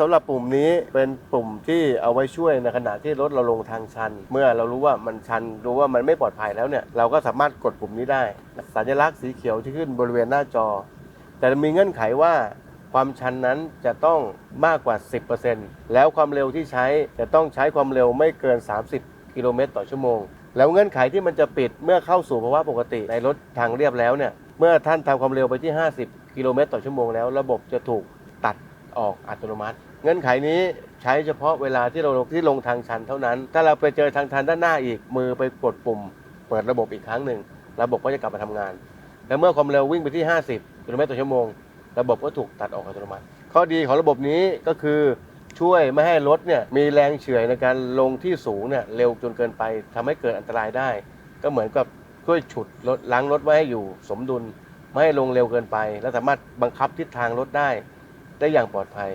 สำหรับปุ่มนี้เป็นปุ่มที่เอาไว้ช่วยในขณะที่รถเราลงทางชัน เมื่อเรารู้ว่ามันชันรู้ว่ามันไม่ปลอดภัยแล้วเนี่ยเราก็สามารถกดปุ่มนี้ได้ สัญลักษณ์สีเขียวที่ขึ้นบริเวณหน้าจอ แต่มีเงื่อนไขว่าความชันนั้นจะต้องมากกว่า 10%แล้วความเร็วที่ใช้จะต้องใช้ความเร็วไม่เกิน 30 กิโลเมตรต่อชั่วโมง แล้วเงื่อนไขที่มันจะปิดเมื่อเข้าสู่ภาวะปกติในรถทางเรียบแล้วเนี่ยเมื่อท่านทำความเร็วไปที่ 50 กิโลเมตรต่อชั่วโมงแล้วระบบจะถูกตัด ออกอัตโนมัติ เงื่อนไขนี้ใช้เฉพาะเวลาที่เราลงที่ลงทางชันเท่านั้น ถ้าเราไปเจอทางชันด้านหน้าอีกมือไปกดปุ่ม เปิดระบบอีกครั้งหนึ่ง ระบบก็จะกลับมาทำงาน และเมื่อความเร็ววิ่งไปที่ 50กิโลเมตรต่อชั่วโมง ระบบก็ถูกตัดออกอัตโนมัติ ข้อดีของระบบนี้ก็คือช่วยไม่ให้รถเนี่ยมีแรงเฉื่อยในการลงที่สูงเนี่ยเร็วจนเกินไปทำให้เกิดอันตรายได้ ก็เหมือนกับช่วยฉุดรถล้างรถไว้ให้อยู่สมดุล ไม่ให้ลงเร็วเกินไป และสามารถบังคับทิศทางรถได้ ได้อย่างปลอดภัย